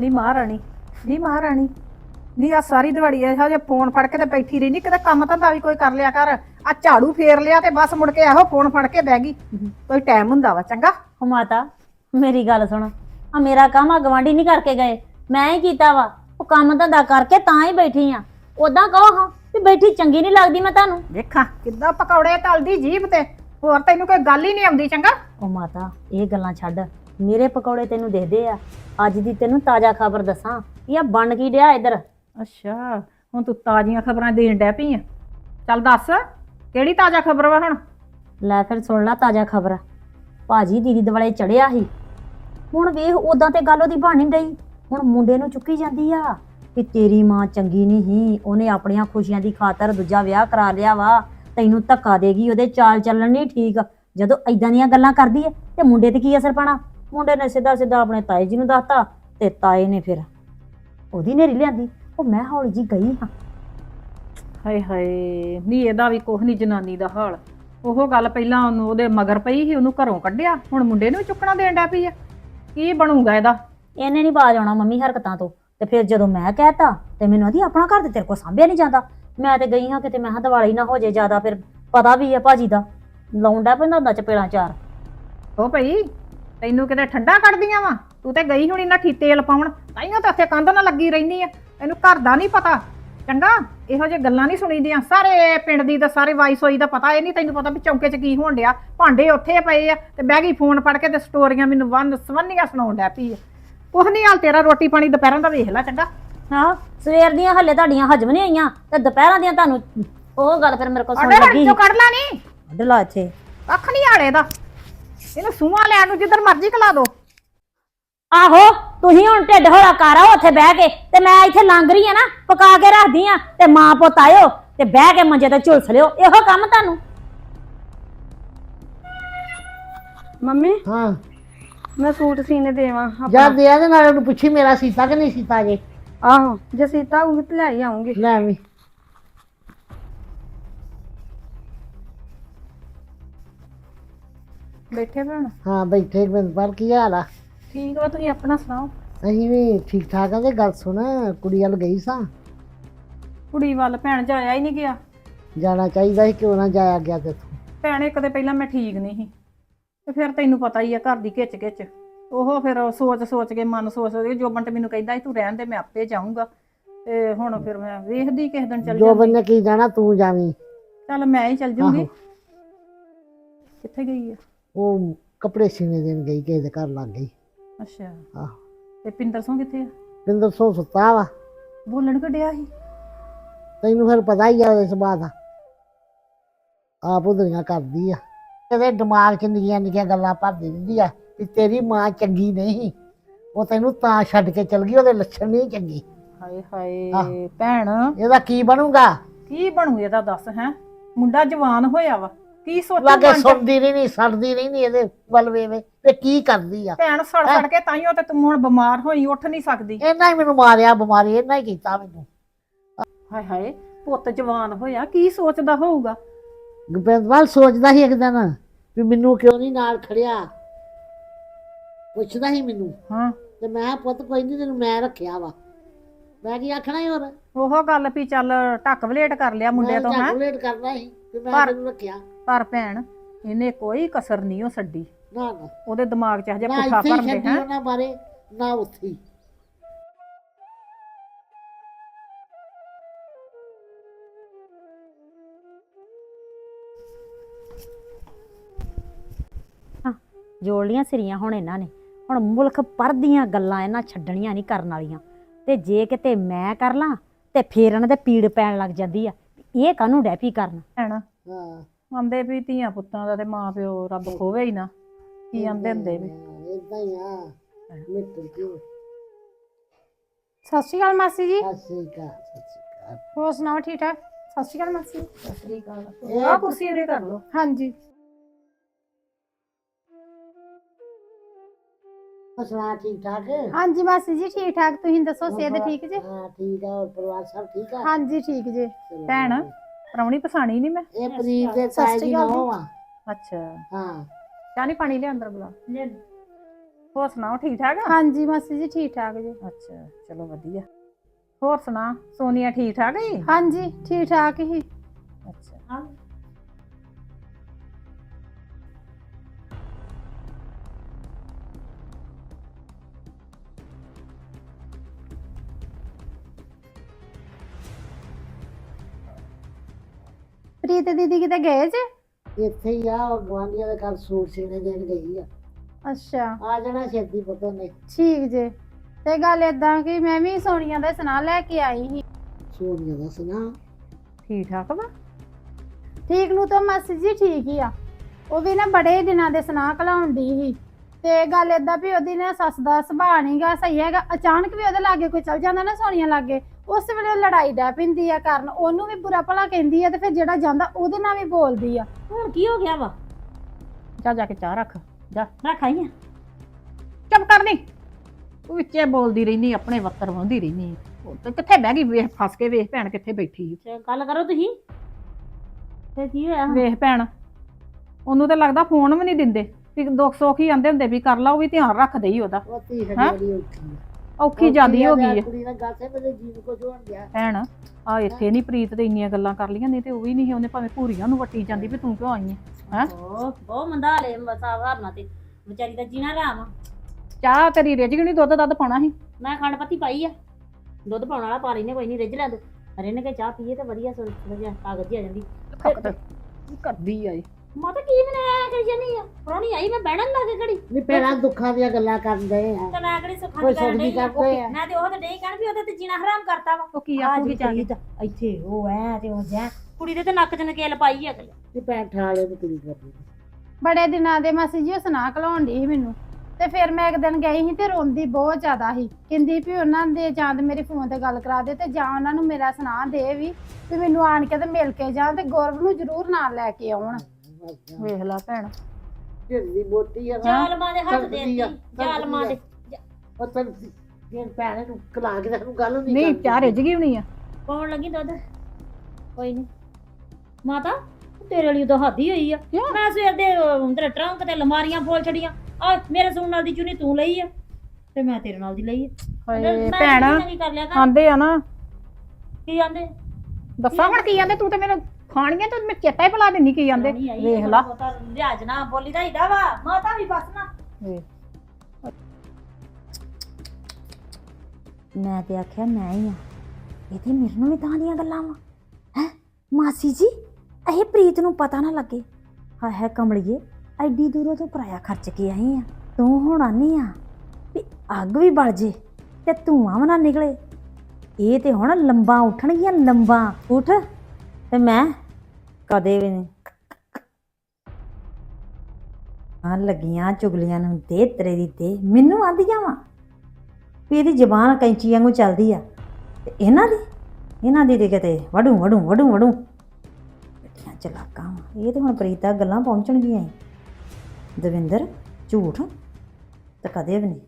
ਨਹੀਂ ਮਹਾਰਾਣੀ ਨਹੀਂ ਮਹਾਰਾਣੀ ਨਹੀਂ ਆ ਸਾਰੀ ਦਿਹਾੜੀ ਇਹੋ ਜਿਹੇ ਫੋਨ ਫੜ ਕੇ ਤੇ ਬੈਠੀ ਰਹਿੰਦੀ ਕਿਤੇ ਕੰਮ ਧੰਦਾ ਵੀ ਕੋਈ ਕਰ ਲਿਆ ਕਰ। ਆ ਝਾੜੂ ਫੇਰ ਲਿਆ ਤੇ ਬਸ ਮੁੜ ਕੇ ਇਹੋ ਫੋਨ ਫੜ ਕੇ ਬਹਿ ਗਈ। ਕੋਈ ਟਾਈਮ ਹੁੰਦਾ ਵਾ ਚੰਗਾ? ਉਹ ਮਾਤਾ ਮੇਰੀ ਗੱਲ ਸੁਣ ਆ ਮੇਰਾ ਕੰਮ ਆ ਗਵਾਂਢੀ ਨਹੀਂ ਕਰਕੇ ਗਏ ਮੈਂ ਹੀ ਕੀਤਾ ਵਾ ਉਹ ਕੰਮ ਧੰਦਾ ਕਰਕੇ ਤਾਂ ਹੀ ਬੈਠੀ ਆ। ਉਦਾਂ ਕਹੋ ਹਾਂ ਵੀ ਬੈਠੀ ਚੰਗੀ ਨਹੀਂ ਲੱਗਦੀ ਮੈਂ ਤੁਹਾਨੂੰ। ਵੇਖਾਂ ਕਿੱਦਾਂ ਪਕੌੜੇ ਤਲਦੀ ਜੀਭ ਤੇ ਹੋਰ ਤੈਨੂੰ ਕੋਈ ਗੱਲ ਹੀ ਨਹੀਂ ਆਉਂਦੀ ਚੰਗਾ? ਉਹ ਮਾਤਾ ਇਹ ਗੱਲਾਂ ਛੱਡ ਮੇਰੇ ਪਕੌੜੇ ਤੈਨੂੰ ਦੇਖਦੇ ਆ। ਅੱਜ ਦੀ ਤੈਨੂੰ ਤਾਜ਼ਾ ਖਬਰ ਦੱਸਾਂ। ਇਹ ਬਣ ਕੀ ਡਿਆ ਇੱਧਰ? ਅੱਛਾ ਹੁਣ ਤੂੰ ਤਾਜ਼ੀਆਂ ਖਬਰਾਂ ਦੇਣ ਡੈ ਪਈ ਆ। ਚੱਲ ਦੱਸ ਕਿਹੜੀ ਤਾਜ਼ਾ ਖਬਰ ਵਾ ਹੁਣ? ਲੈ ਫਿਰ ਸੁਣ ਲੈ ਤਾਜ਼ਾ ਖਬਰ। ਭਾਜੀ ਦੀਦੀ ਦੁਆਲੇ ਚੜਿਆ ਸੀ। ਹੁਣ ਵੇਖ ਉਦਾਂ ਤੇ ਗੱਲ ਉਹਦੀ ਬਣ ਨਹੀਂ ਡਈ ਹੁਣ ਮੁੰਡੇ ਨੂੰ ਚੁੱਕੀ ਜਾਂਦੀ ਆ ਕਿ ਤੇਰੀ ਮਾਂ ਚੰਗੀ ਨਹੀਂ ਸੀ ਉਹਨੇ ਆਪਣੀਆਂ ਖੁਸ਼ੀਆਂ ਦੀ ਖਾਤਰ ਦੂਜਾ ਵਿਆਹ ਕਰਾ ਲਿਆ ਵਾ। ਤੈਨੂੰ ਧੱਕਾ ਦੇਗੀ ਉਹਦੇ ਚਾਲ ਚੱਲਣ ਨਹੀਂ ਠੀਕ। ਜਦੋਂ ਐਦਾਂ ਦੀਆਂ ਗੱਲਾਂ ਕਰਦੀ ਏ ਤੇ ਮੁੰਡੇ ਤੇ ਕੀ ਅਸਰ ਪਣਾ? ਮੁੰਡੇ ਨੇ ਸਿੱਧਾ ਸਿੱਧਾ ਆਪਣੇ ਤਾਏ ਜੀ ਨੂੰ ਦੱਸਤਾ ਤੇ ਤਾਏ ਨੇ ਫਿਰ ਉਹਦੀ ਨੇਰੀ ਲਿਆਂਦੀ। ਉਹ ਮੈਂ ਹੌਲੀ ਜੀ ਗਈ ਹਾਂ। ਹਾਏ ਹਾਏ ਨਹੀਂ ਇਹਦਾ ਵੀ ਕੁਛ ਨਹੀਂ ਜਨਾਨੀ ਦਾ ਹਾਲ। ਉਹ ਗੱਲ ਪਹਿਲਾਂ ਉਹਨੂੰ ਉਹਦੇ ਮਗਰ ਪਈ ਸੀ ਉਹਨੂੰ ਘਰੋਂ ਕੱਢਿਆ। ਹੁਣ ਮੁੰਡੇ ਨੂੰ ਵੀ ਚੁੱਕਣਾ ਦੇਣ ਡੈ ਪਈ ਆ। ਕੀ ਬਣੂਗਾ ਇਹਦਾ? ਇਹਨੇ ਨਹੀਂ ਬਾਜ ਆਉਣਾ ਮੰਮੀ ਹਰਕਤਾਂ ਤੋਂ। ਤੇ ਫਿਰ ਜਦੋਂ ਮੈਂ ਕਹਿਤਾ ਤੇ ਮੈਨੂੰ ਆਦੀ ਆਪਣਾ ਘਰ ਤੇ ਤੇਰੇ ਕੋ ਸਾਂਭਿਆ ਨਹੀਂ ਜਾਂਦਾ। ਮੈਂ ਤੇ ਗਈ ਹਾਂ ਕਿਤੇ ਮੈਂ ਹਾਂ ਦਿਵਾਲੀ ਨਾ ਹੋ ਜੇ ਜ਼ਿਆਦਾ ਫਿਰ ਪਤਾ ਵੀ ਆ ਭਾਜੀ ਦਾ। ਲਾਉਂਦਾ ਪੈਂਦਾ ਹੁੰਦਾ ਚਪੇੜਾਂ ਚਾਰ। ਉਹ ਭਈ ਤੈਨੂੰ ਕਿਤੇ ਠੰਡਾ ਕੱਢਦੀਆਂ ਵਾ? ਤੂੰ ਤੇ ਗਈ ਹੁਣੀ ਨਾ ਤੇਲ ਪਾਉਣ। ਤਾਈਆਂ ਤਾਂ ਇੱਥੇ ਕੰਧ ਨਾਲ ਲੱਗੀ ਰਹਿੰਦੀ ਆ। ਤੈਨੂੰ ਘਰ ਦਾ ਨਹੀਂ ਪਤਾ। ਚੰਗਾ ਇਹੋ ਜਿਹੇ ਗੱਲਾਂ ਨਹੀਂ ਸੁਣੀਦੀਆਂ। ਸਾਰੇ ਪਿੰਡ ਦੀ ਤਾਂ ਸਾਰੇ ਵਾਈਸ ਹੋਈ ਦਾ ਪਤਾ। ਇਹ ਨਹੀਂ ਤੈਨੂੰ ਪਤਾ ਵੀ ਚੌਂਕੇ 'ਚ ਕੀ ਹੋਣ ਡਿਆ। ਭਾਂਡੇ ਉੱਥੇ ਪਏ ਆ ਤੇ ਬਹਿ ਗਈ ਫੋਨ ਫੜ ਕੇ ਤੇ ਸਟੋਰੀਆਂ ਮੈਨੂੰ ਵੰਨ ਸਵੰਨੀਆਂ ਸੁਣਾਉਣ ਡੈ ਪਈ ਆ। ਕੁਛ ਨਹੀਂ ਹਾਲ ਤੇਰਾ ਰੋਟੀ ਪਾਣੀ ਦੁਪਹਿਰਾਂ ਦਾ ਵੇਖ ਲੈ ਚੰਗਾ। ਹਾਂ ਸਵੇਰ ਦੀਆਂ ਹੱਲੇ ਤੁਹਾਡੀਆਂ ਹਜਮ ਨਹੀਂ ਆਈਆਂ ਤੇ ਦੁਪਹਿਰਾਂ ਦੀਆਂ ਤੁਹਾਨੂੰ ਉਹ ਗੱਲ ਫਿਰ ਮੇਰੇ ਕੋਲ ਸੁਣ ਅੜੇ ਲੱਗੀ ਕੱਢ ਲੈ ਨਹੀਂ ਕੱਢ ਲਾ ਇੱਥੇ। ਕੱਖ ਨਹੀਂ ਆਲੇ ਦਾ। ਇਹਨੂੰ ਸੂਹਾਂ ਲੈਣ ਨੂੰ ਜਿੱਧਰ ਮਰਜ਼ੀ ਖਲਾ ਦੋ। ਆਹੋ ਤੁਸੀਂ ਹੁਣ ਢਿੱਡ ਹੌਲਾ ਕਰ ਆਓ ਉੱਥੇ ਬਹਿ ਕੇ ਤੇ ਮੈਂ ਇੱਥੇ ਲੰਘ ਰਹੀ ਆ ਨਾ ਪਕਾ ਕੇ ਰੱਖਦੀ ਆ ਤੇ ਮਾਂ ਪੁੱਤ ਆਇਓ ਤੇ ਬਹਿ ਕੇ ਮੰਜੇ ਤੇ ਝੁਲਸ ਲਿਓ ਇਹੋ ਕੰਮ ਤੁਹਾਨੂੰ। ਮੰਮੀ ਹਾਂ। ਮੈਂ ਸੂਟ ਸੀਨੇ ਦੇਵਾਂ ਜਾ ਦੇ ਆ ਤੇ ਨਾਲ ਉਹਨੂੰ ਪੁੱਛੀ ਮੇਰਾ ਸੀਤਾ ਕਿ ਨਹੀਂ ਸੀਤਾ ਜੇ। ਆਹੋ ਜੇ ਸੀਤਾ ਹੋਊਗੀ ਤੇ ਲੈ ਹੀ ਆਉਂਗੀ। ਲੈ ਵੀ ਬੈਠੇ ਭੈਣ? ਹਾਂ ਬੈਠੇ ਬਿੰਦ ਪਰ ਕੀ ਹਾਲ ਆ? ਠੀਕ ਵਾ ਤੁਸੀਂ ਆਪਣਾ ਸੁਣਾਓ? ਅਸੀਂ ਵੀ ਠੀਕ ਠਾਕ ਆ ਤੇ ਗੱਲ ਸੁਣ ਕੁੜੀ ਵੱਲ ਗਈ ਸਾਂ। ਕੁੜੀ ਵੱਲ ਭੈਣ ਜਾਇਆ ਹੀ ਨਹੀਂ ਗਿਆ। ਜਾਣਾ ਚਾਹੀਦਾ ਸੀ ਕਿਉਂ ਨਾ ਜਾਇਆ ਗਿਆ ਤੇ ਭੈਣ ਇੱਕ ਤੇ ਪਹਿਲਾਂ ਮੈਂ ਠੀਕ ਨਹੀਂ ਸੀ ਤੇ ਫਿਰ ਤੈਨੂੰ ਪਤਾ ਹੀ ਆ ਘਰ ਦੀ ਖਿੱਚ ਖਿੱਚ ਉਹ ਫਿਰ ਸੋਚ ਸੋਚ ਕੇ ਮਨ ਸੋਚ ਸੋਚ ਕੇ ਜੋਬਨ ਤੇ ਮੈਨੂੰ ਕਹਿੰਦਾ ਸੀ ਤੂੰ ਰਹਿਣ ਦੇ ਮੈਂ ਆਪੇ ਜਾਊਂਗਾ। ਤੇ ਹੁਣ ਫਿਰ ਮੈਂ ਵੇਖਦੀ ਕਿਸ ਦਿਨ ਚੱਲ ਜੋ ਬੰਨੇ ਕੀ ਜਾਣਾ ਤੂੰ ਜਾਵੀਂ। ਚੱਲ ਮੈਂ ਹੀ ਚੱਲ ਜੂੰਗੀ। ਕਿੱਥੇ ਗਈ ਆ? ਉਹ ਕੱਪੜੇ ਸੀਨੇ ਦੇਣ ਗਈ ਕਿਸੇ ਦੇ ਘਰ ਲੱਗ ਗਈ। ਅੱਛਾ। ਆਹ। ਤੇ ਪਿੰਦਰ ਸੋਂ ਕਿੱਥੇ ਆ? ਬਿੰਦਰ ਸੋ ਸੁੱਤਾ ਵਾ। ਬੋਲਣ ਕੱਢਿਆ ਸੀ? ਤੈਨੂੰ ਫਿਰ ਪਤਾ ਹੀ ਆ ਉਹਦੇ ਸੁਭਾਅ ਦਾ। ਆਪ ਉਧਰੀਆਂ ਕਰਦੀ ਆ। ਇਹਦੇ ਦਿਮਾਗ 'ਚ ਨਿੱਕੀਆਂ ਨਿੱਕੀਆਂ ਗੱਲਾਂ ਭਰਦੀ ਰਹਿੰਦੀ ਆ ਵੀ ਤੇਰੀ ਮਾਂ ਚੰਗੀ ਨਹੀਂ। ਉਹ ਤੈਨੂੰ ਤਾਂ ਛੱਡ ਕੇ ਚਲ ਗਈ ਉਹਦੇ ਲੱਛਣ ਨਹੀਂ ਚੰਗੇ। ਹਾਏ ਹਾਏ। ਭੈਣ। ਇਹਦਾ ਕੀ ਬਣੂਗਾ? ਕੀ ਬਣੂ ਇਹਦਾ ਦੱਸ ਹੈ। ਮੁੰਡਾ ਜਵਾਨ ਹੋਇਆ ਵਾ। ਕੀ ਸੋਚੂ ਲਾਗੇ ਮਨ ਚ? ਸੁਣਦੀ ਨਹੀਂ ਨਹੀਂ ਸੜਦੀ ਨਹੀਂ ਨਹੀਂ ਇਹਦੇ ਵੱਲ ਵੇਵੇ ਤੇ ਕੀ ਕਰਦੀ ਆ? ਭੈਣ ਸੜ ਸੜ ਕੇ ਤਾਈਓ ਤੇ ਤੂੰ ਹੁਣ ਬਿਮਾਰ ਹੋਈ ਉੱਠ ਨਹੀਂ ਸਕਦੀ। ਇਹਨਾਂ ਹੀ ਮੈਨੂੰ ਮਾਰਿਆ ਬਿਮਾਰੀ ਇਹਨਾਂ ਹੀ ਕੀਤਾ ਮੈਨੂੰ। ਹਾਏ ਹਾਏ ਪੁੱਤ ਜਵਾਨ ਹੋਇਆ ਕੀ ਸੋਚਦਾ ਹੋਊਗਾ? ਗੋਬਿੰਦ ਵੱਲ ਸੋਚਦਾ ਸੀ ਇੱਕ ਦਿਨ ਵੀ ਮੈਨੂੰ ਕਿਉਂ ਨਹੀਂ ਨਾਲ ਖੜਿਆ? ਪੁੱਛਦਾ ਸੀ ਮੈਨੂੰ। ਹਾਂ। ਤੇ ਮੈਂ ਕਿਹਾ, ਪੁੱਤ ਕੋਈ ਨਹੀਂ ਤੈਨੂੰ ਮੈਂ ਰੱਖਿਆ ਵਾ। ਮੈਂ ਕੀ ਆਖਣਾ ਸੀ ਹੋਰ? ਉਹ ਗੱਲ ਵੀ ਚੱਲ ਢੱਕ ਵਲੇਟ ਕਰ ਲਿਆ ਮੁੰਡੇ ਤੋਂ ਹੈ? ਕੈਲਕੂਲੇਟ ਕਰਨਾ ਸੀ ਤੇ ਮੈਂ ਪਰ- ਤੈਨੂੰ ਰੱਖਿਆ। ਪਰ ਭੈਣ ਇਹਨੇ ਕੋਈ ਕਸਰ ਨਹੀਂ ਉਹ ਛੱਡੀ। ਨਾ ਨਾ। ਉਹਦੇ ਦਿਮਾਗ 'ਚ ਹਜੇ ਨਾ ਪੁੱਠਾ ਇੱਥੇ ਹੀ ਭਰਦੇ ਛੱਡੀ ਹੈ ਉਹਨਾਂ ਬਾਰੇ ਨਾ ਉੱਥੇ ਹੀ। ਜੋੜ ਲੀਆਂ ਸਿਰੀਆਂ ਹੁਣ ਇਹਨਾਂ ਨੇ। ਹੁਣ ਮੁਲਕ ਪਰ ਦੀਆਂ ਗੱਲਾਂ ਇਹਨਾਂ ਛੱਡਣੀਆਂ ਨਹੀਂ ਕਰਨ ਵਾਲੀਆਂ। ਤੇ ਜੇ ਕਿਤੇ ਮੈਂ ਕਰ ਲਾਂ ਤੇ ਫੇਰ ਇਹਨਾਂ ਦੇ ਪੀੜ ਪੈਣ ਲੱਗ ਜਾਂਦੀ ਆ। ਇਹ ਕਾਹਨੂੰ ਡੈਪੀ ਕਰਨ? ਭੈਣ ਹਾਂ। ਆਂਦੇ ਵੀ ਧੀਆਂ ਪੁੱਤਾਂ ਦਾ ਤੇ ਮਾਂ ਪਿਓ ਰੱਬ ਖੋਵੇ ਹੀ ਨਾ। ਕੀ ਆਂਦੇ ਹੁੰਦੇ ਵੀ? ਇਦਾਂ ਹੀ ਆ। ਮਿੱਟਰ ਕੀ ਸਤਿ ਸ਼੍ਰੀ ਅਕਾਲ ਮਾਸੀ ਜੀ। ਸਤਿ ਸ੍ਰੀ ਅਕਾਲ ਸਤਿ ਸ੍ਰੀ ਅਕਾਲ। ਹੋਰ ਸੁਣਾਓ ਠੀਕ ਠਾਕ? ਸਤਿ ਸ਼੍ਰੀ ਅਕਾਲ ਮਾਸੀ ਗੱਲ ਆ ਕੁਰਸੀ ਇਹਦੇ ਕਰ ਲੋ ਹਾਂਜੀ। ਸੁਣਾ ਠੀਕ ਠਾਕ? ਹਾਂਜੀ ਮਾਸੀ ਜੀ ਠੀਕ ਠਾਕ। ਤੁਸੀਂ ਦੱਸੋ ਸਿਹਤ ਠੀਕ ਜੀ? ਹਾਂ ਠੀਕ ਆ। ਹੋਰ ਪਰਿਵਾਰ ਸਭ ਠੀਕ ਆ? ਹਾਂਜੀ ਠੀਕ ਜੀ। ਭੈਣ? ਪਰੌਣੀ ਪਛਾਣੀ ਨਹੀਂ ਮੈਂ? ਇਹ ਪਨੀਰ ਦੇ ਤਾਏ ਦੀ ਨੌਂ ਆ। ਅੱਛਾ। ਹਾਂ। ਚਾਹ ਨਹੀਂ ਪਾਣੀ ਲਿਆ ਅੰਦਰ ਬੁਲਾ ਹੋਰ ਸੁਣਾਓ ਠੀਕ ਠਾਕ ਆ? ਹਾਂਜੀ ਮਾਸੀ ਜੀ ਠੀਕ ਠਾਕ ਜੀ। ਅੱਛਾ ਚਲੋ ਵਧੀਆ। ਹੋਰ ਸੁਣਾ ਸੋਨੀਆ ਠੀਕ ਠਾਕ ਹੈ ਹਾਂਜੀ ਠੀਕ ਠਾਕ ਹੀ। ਅੱਛਾ। ਪ੍ਰੀਤ ਦੀਦੀ ਕਿਤੇ ਗਏ ਜੇ? ਇੱਥੇ ਹੀ ਆ ਉਹ ਗੁਆਂਢੀਆਂ ਦੇ ਘਰ ਸੂਟ ਸੀਨੇ ਦੇਣ ਗਈ ਆ। ਅੱਛਾ। ਆ ਜਾਣਾ ਛੇਤੀ ਪਤਾ ਨੇ ਠੀਕ ਜੇ। ਤੇ ਗੱਲ ਏਦਾਂ ਕਿ ਮੈਂ ਵੀ ਸੋਨੀਆ ਦਾ ਸੁਣਾ ਲੈ ਕੇ ਆਈ ਸੀ। ਸੋਨੀਆ ਦਾ ਸੁਣਾ ਠੀਕ ਠਾਕ ਵਾ? ਠੀਕ ਨੂੰ ਤਾਂ ਮਾਸੀ ਜੀ ਠੀਕ ਹੀ ਆ। ਉਹ ਵੀ ਨਾ ਬੜੇ ਦਿਨਾਂ ਦੇ ਸੁਨਾ ਘਲਾਉਣ ਦੀ ਸੀ। ਤੇ ਗੱਲ ਏਦਾਂ ਵੀ ਉਹਦੀ ਨਾ ਸੱਸ ਦਾ ਸੁਭਾਅ ਨਹੀਂਗਾ ਸਹੀ ਹੈਗਾ। ਅਚਾਨਕ ਵੀ ਉਹਦੇ ਲਾਗੇ ਕੋਈ ਚਲ ਜਾਂਦਾ ਨਾ ਸੋਨੀਆ ਲਾਗੇ ਉਸ ਵੇਲੇ ਲੜਾਈ ਡੈ ਪਿੰਦੀ ਆ ਕਰਨ ਉਹਨੂੰ ਵੀ ਬੁਰਾ ਭਲਾ ਕਹਿੰਦੀ ਆ ਤੇ ਫਿਰ ਜਿਹੜਾ ਜਾਂਦਾ ਉਹਦੇ ਨਾਲ ਵੀ ਬੋਲਦੀ ਆ। ਹੁਣ ਕੀ ਹੋ ਗਿਆ ਵਾ? ਜਾ ਜਾ ਕੇ ਚਾਹ ਰੱਖ ਜਾ। ਰੱਖ ਆਈ ਆ। ਚੁੱਪ ਕਰ ਨੀ। ਤੂੰ ਵਿੱਚੇ ਬੋਲਦੀ ਰਹਿਨੀ ਆਪਣੇ ਵੱਤਰ ਵਾਉਂਦੀ ਰਹਿਨੀ। ਉਹ ਤੇ ਕਿੱਥੇ ਬਹਿ ਗਈ ਵੇਖ ਫਸ ਕੇ ਵੇਖ ਭੈਣ ਕਿੱਥੇ ਬੈਠੀ। ਤੇ ਗੱਲ ਕਰੋ ਤੁਸੀਂ। ਤੇ ਕੀ ਹੋਇਆ? ਹੁਣ? ਵੇਖ ਭੈਣ ਉਹਨੂੰ ਤੇ ਲੱਗਦਾ ਫੋਨ ਵੀ ਨਹੀਂ ਦਿੰਦੇ। ਵੀ ਦੁੱਖ ਸੁੱਖ ਹੀ ਆਂਦੇ ਹੁੰਦੇ ਵੀ ਕਰ ਲਾ ਉਹ ਵੀ ਧਿਆਨ ਰੱਖਦੇ ਹੀ ਉਹਦਾ। ਉਹ ਧੀ ਹੈਂ? ਹੜੀ ਔਖੀ ਆ। ਔਖੀ ਜਾਂਦੀ ਹੋ ਗਈ ਹੈ ਕੁੜੀ ਨਾਲ ਗੱਲ ਤੇ ਮੇਰੇ ਜੀਵ ਕੋ ਜੋੜ ਗਿਆ ਭੈਣ ਆ ਇੱਥੇ ਨਹੀਂ ਪ੍ਰੀਤ ਤੇ ਇੰਨੀਆਂ ਗੱਲਾਂ ਕਰ ਲੀਆਂ ਨਹੀਂ ਤੇ ਉਹ ਵੀ ਨਹੀਂ ਉਹਨੇ ਭਾਵੇਂ ਭੂਰੀਆਂ ਨੂੰ ਵੱਟੀ ਜਾਂਦੀ ਵੀ ਤੂੰ ਕਿਉਂ ਆਈ ਹੈ ਹੈਂ? ਉਹ ਬਹੁਤ ਮੰਦਾ ਹਾਲੇ ਮਸਾ ਹਾਰਨਾ ਤੇ। ਵਿਚਾਰੀ ਦਾ ਜੀਣਾ ਰਾਮ ਚਾਹ ਤੇਰੀ ਰਿੱਝ ਗਈ ਨਹੀਂ ਦੁੱਧ ਦੱਧ ਪਾਉਣਾ ਸੀ? ਮੈਂ ਖੰਡ ਪੱਤੀ ਪਾਈ ਆ। ਦੁੱਧ ਪਾਉਣ ਵਾਲਾ ਪਾ ਲੈਨੇ ਕੋਈ ਨਹੀਂ ਰਿੱਝ ਲੈ ਦੋ। ਅਰੇ ਨੇ ਕਿ ਚਾਹ ਪੀਏ ਤੇ ਵਧੀਆ ਸੁਣ ਵਧੀਆ ਤਾਕਤ ਜੀ ਆ ਜਾਂਦੀ। ਕਰਦੀ ਆ ਇਹ। ਮਾਤਾ ਕੀ ਬਣਾਇਆ ਕਰੀ ਜਾਨੀ ਆ? ਪ੍ਰੋਣੀ ਆਈ ਮੈਂ ਬਹਿਣ ਲੱਗ ਘੜੀ। ਵੀ ਪਹਿਲਾਂ ਦੁੱਖਾਂ ਦੀਆਂ ਗੱਲਾਂ ਕਰਦੇ ਆ। ਤੇ ਮੈਂ ਕਿਹੜੀ ਸੁੱਖਾਂ ਕੋਈ ਦੀ ਸੁੱਖ ਦੀ। ਕਰਦੇ ਆ। ਮੈਂ ਤੇ ਉਹ ਤੇ ਨਹੀਂ ਕਹਿਣ ਵੀ ਉਹਦੇ ਤੇ ਜੀਣਾ ਹਰਾਮ ਕਰਤਾ ਵਾ। ਉਹ ਕੀ ਆ ਆਖੂਗੀ ਜਾ ਕੇ? ਇੱਥੇ ਉਹ ਐ ਤੇ ਉਹ ਜੈ। ਕੁੜੀ ਦੇ ਤੇ ਨੱਕ 'ਚ ਨਕੇਲ ਪਾਈ ਆ ਅਗਲੇ। ਵੀ ਭੈਣ ਠਾਲੇ ਨੂੰ ਕੁੜੀ ਕਰਦੀ ਬੜੇ ਦਿਨਾਂ ਦੇ ਮਾਸੀ ਜੀ ਉਹ ਸੁਨਾ ਘਲਾਉਣ ਦੀ ਸੀ ਮੈਨੂੰ। ਤੇ ਫਿਰ ਮੈਂ ਇੱਕ ਦਿਨ ਗਈ ਸੀ ਤੇ ਰੋਂਦੀ ਬਹੁਤ ਜ਼ਿਆਦਾ ਸੀ। ਕਹਿੰਦੀ ਵੀ ਉਹਨਾਂ ਦੇ ਜਾਂ ਤੇ ਮੇਰੇ ਫੋਨ ਤੇ ਗੱਲ ਕਰਾ ਦੇ ਤੇ ਜਾਂ ਉਹਨਾਂ ਨੂੰ ਮੇਰਾ ਸੁਨਾ ਦੇ ਵੀ ਤੇ ਮੈਨੂੰ ਆਣ ਕੇ ਤੇ ਮਿਲ ਕੇ ਜਾਣ ਤੇ ਗੌਰਵ ਨੂੰ ਜ਼ਰੂਰ ਨਾਲ ਲੈ ਕੇ ਆਉਣ। ਵੇਖ ਲੈ ਭੈਣ। ਦੀ ਮੋਟੀ ਆ ਨਾ ਜ਼ਾਲਮਾਂ ਦੇ ਹੱਥ ਦੇ ਆ, ਜ਼ਾਲਮਾਂ ਦੇ। ਉਹ ਤਾਂ ਜੇ ਭੈਣ ਨੂੰ ਕਲਾ ਕੇ ਤੈਨੂੰ ਗੱਲ ਨਹੀਂ ਨਹੀਂ ਚਾਹ ਰਿੱਝ ਗਈ ਹੋਣੀ ਆ। ਪਾਉਣ ਲੱਗੀ ਦੁੱਧ। ਕੋਈ ਨਹੀਂ ਮਾਤਾ ਤੇਰੇ ਲਈ ਤਾਂ ਹੱਦ ਹੀ ਹੋਈ ਆ। ਕਿਉਂ? ਮੈਂ ਸਵੇਰ ਦੇ ਅਹ, ਤੇਰੇ ਟਰੰਕ ਤੇ ਲਮਾਰੀਆਂ ਫੋਲ ਛੜੀਆਂ ਆ ਮੇਰੇ ਸੂਣ ਨਾਲ ਦੀ ਚੁੰਨੀ ਤੂੰ ਲਈ ਆ ਤੇ ਮੈਂ ਤੇਰੇ ਨਾਲ ਦੀ ਲਈ ਆ। ਹਾਏ ਮੈਂ ਭੈਣ ਕੀ ਕਰ ਲਿਆ ਕਰ। ਆਂਦੇ ਆ ਨਾ। ਕੀ ਆਂਦੇ? ਦੱਸਾਂ ਹੁਣ ਕੀ ਆਂਦੇ? ਤੂੰ ਤੇ ਮੈਨੂੰ ਖਾਣੀਆਂ ਤੇ ਮੈਂ ਚੇਤਾ ਹੀ ਭੁਲਾ ਦਿੰਨੀ ਕੀ ਆਈ, ਵੇਖ ਲਾ। ਥੋੜ੍ਹਾ ਬਹੁਤਾ ਲਿਹਾਜ਼ ਨਾ ਬੋਲੀ ਦਾ ਹੀਦਾ ਵਾ ਮਾਤਾ ਵੀ ਬਸ ਨਾ। ਵੇਖ। ਮੈਂ ਤੇ ਆਖਿਆ ਮੈਂ ਹੀ ਆ। ਇਹ ਤੇ ਮੇਰੇ ਨੂੰ ਵੀ ਤਾਂ ਦੀਆਂ ਗੱਲਾਂ ਵਾ। ਹੈ? ਮਾਸੀ ਜੀ ਇਹ ਪ੍ਰੀਤ ਨੂੰ ਪਤਾ ਨਾ ਲੱਗੇ। ਹਾਏ ਹੈ ਕਮਲੀਏ ਐਡੀ ਦੂਰੋਂ ਤੋਂ ਕਿਰਾਇਆ ਖਰਚ ਕੇ ਆਈ ਆ। ਤੂੰ ਹੁਣ ਆਨੀ ਆ ਵੀ ਅੱਗ ਵੀ ਬਲ ਜੇ ਤੇ ਧੂਆਂ ਵੀ ਨਾ ਨਿਕਲੇ। ਇਹ ਤੇ ਹੁਣ ਲੰਬਾ ਉੱਠਣਗੀਆਂ ਲੰਬਾ। ਉੱਠ। ਤੇ ਮੈਂ ਕਦੇ ਵੀ ਨਹੀਂ। ਆ ਲੱਗੀਆਂ ਚੁਗਲੀਆਂ ਨੂੰ ਦੇ, ਤੇਰੇ ਦੀ ਤੇ ਮੈਨੂੰ ਆਂਦੀਆਂ ਵਾ ਵੀ ਇਹਦੀ ਜ਼ਬਾਨ ਕੈਂਚੀ ਵਾਂਗੂ ਚੱਲਦੀ ਆ। ਤੇ ਇਹਨਾਂ ਦੀ? ਇਹਨਾਂ ਦੀ ਤੇ ਕਿਤੇ ਵੜੂ ਵੜੂ ਵੜੂ ਵੜੂ ਬੈਠੀਆਂ ਚਲਾਕਾਂ ਵਾਂ। ਇਹ ਤੇ ਹੁਣ ਪ੍ਰੀਤਾ ਗੱਲਾਂ ਪਹੁੰਚਣਗੀਆਂ ਈ। ਦਵਿੰਦਰ, ਝੂਠ? ਤਾਂ ਕਦੇ ਵੀ ਨਹੀਂ।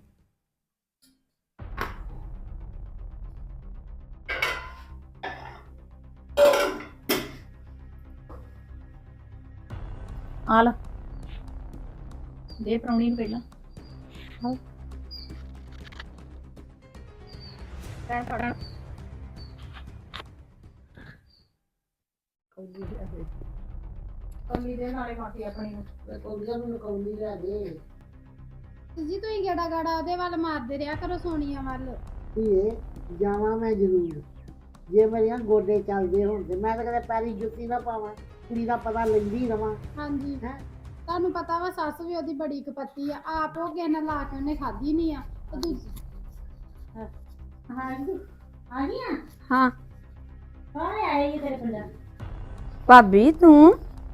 ਆ ਲੈ। ਦੇ ਪ੍ਰਾਉਣੀ ਨੂੰ ਪਹਿਲਾਂ। ਹਾਂ ਭੈਣ ਫੜਨ ਕਮੀ ਦੇ ਨਾਲੇ ਮਾਤੀ ਆਪਣੀ ਨੂੰ। ਕੋਲੀਆਂ ਨੂੰ ਨਕੌਲੀ ਲੈ ਦੇ। ਜੀ ਤੁਸੀਂ ਗੇੜਾ ਗਾੜਾ ਉਹਦੇ ਵੱਲ ਮਾਰਦੇ ਰਿਹਾ ਕਰੋ ਸੋਨੀਆ ਵੱਲ। ਧੀਏ ਜਾਵਾਂ ਮੈਂ ਜ਼ਰੂਰ। ਜੇ ਮੇਰੀਆਂ ਗੋਡੇ ਚੱਲਦੇ ਹੋਣ ਤੇ ਮੈਂ ਤਾਂ ਕਦੇ ਪੈਰੀ ਜੁੱਤੀ ਨਾ ਪਾਵਾਂ। ਕੁੜੀ ਦਾ ਪਤਾ ਲੈਂਦੀ ਰਵਾਂ। ਹਾਂਜੀ। ਹੈਂ? ਤੁਹਾਨੂੰ ਪਤਾ ਵਾ ਸੱਸ ਵੀ ਉਹਦੀ ਬੜੀ ਕਪੱਤੀ ਆ। ਆਪ ਉਹ ਕਿਸੇ ਨਾਲ ਲਾ ਕੇ ਉਹਨੇ ਖਾਧੀ ਨਹੀਂ ਆ। ਤੇ ਦੂਜੀ ਹਾਂਜੀ। ਆ? ਹਾਂ। ਸਾਰੇ ਆਏ ਜੀ ਤੇਰੇ ਕੋਲ? ਭਾਬੀ ਤੂੰ?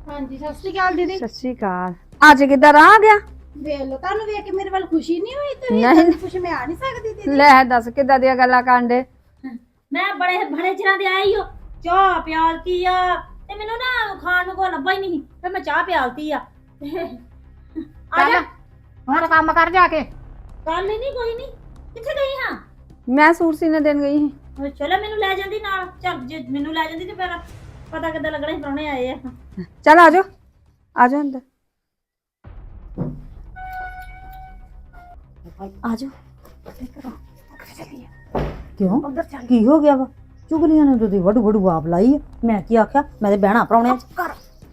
ਹਾਂਜੀ ਸਤਿ ਸ਼੍ਰੀ ਅਕਾਲ ਦੀਦੀ। ਸਤਿ ਸ਼੍ਰੀ ਅਕਾਲ। ਅੱਜ ਕਿੱਧਰ ਆ ਗਿਆ? ਵੇਖ ਲਓ ਤੁਹਾਨੂੰ ਵੇਖ ਕੇ ਮੇਰੇ ਵੱਲ ਖੁਸ਼ੀ ਨਹੀਂ ਹੋਈ? ਤੁਸੀਂ ਨਹੀਂ। ਖੁਸ਼ ਮੈਂ ਆ ਨਹੀਂ ਸਕਦੀ ਦੀਦੀ। ਲੈ ਦੱਸ ਕਿੱਦਾਂ ਦੀਆਂ ਗੱਲਾਂ ਕਾਂਡੇ ਮੈਂ ਬੜੇ ਬੜੇ ਚਿਰਾਂ ਦੇ ਆਈ ਹੋ ਚਾਹ ਪਿਆਲਤੀ ਆ? ਤੇ ਮੈਨੂੰ ਨਾ ਖਾਣ ਨੂੰ ਕੋ ਲੱਭਾ ਹੀ ਨਹੀਂ ਫਿਰ ਮੈਂ ਚਾਹ ਪਿਆਲਤੀ ਆ। ਆ ਜਾ। ਹੁਣ ਕੰਮ ਕਰ ਜਾ ਕੇ। ਕੱਲ ਹੀ ਨਹੀਂ ਕੋਈ ਨਹੀਂ। ਕਿੱਥੇ ਗਈ ਹਾਂ? ਮੈਂ ਸੂਟ ਸੀਨੇ ਦੇਣ ਗਈ ਸੀ। ਉਹ ਚਲੋ ਮੈਨੂੰ ਲੈ ਜਾਂਦੀ ਨਾਲ। ਚੱਲ ਜੇ ਮੈਨੂੰ ਲੈ ਜਾਂਦੀ ਤੇ ਫਿਰ ਪਤਾ ਕਿੱਦਾਂ ਲੱਗਣਾ ਸੀ ਪ੍ਰਾਹੁਣੇ ਆਏ ਆ। ਚੱਲ ਆ ਜਾਓ। ਆ ਜਾਓ ਅੰਦਰ। ਆਜੋ ਕਿਉਂ? ਕੀ ਹੋ ਗਿਆ ਵਾ? ਚੁਗਲੀਆਂ ਨੇ ਤੇ ਵਡੂ ਵਡੂ ਆਪ ਲਾਈ। ਮੈਂ ਕੀ ਆਖਿਆ? ਮੈਂ ਤੇ ਬਹਿਣਾ ਪਰਾਉਣੇ ਕਰ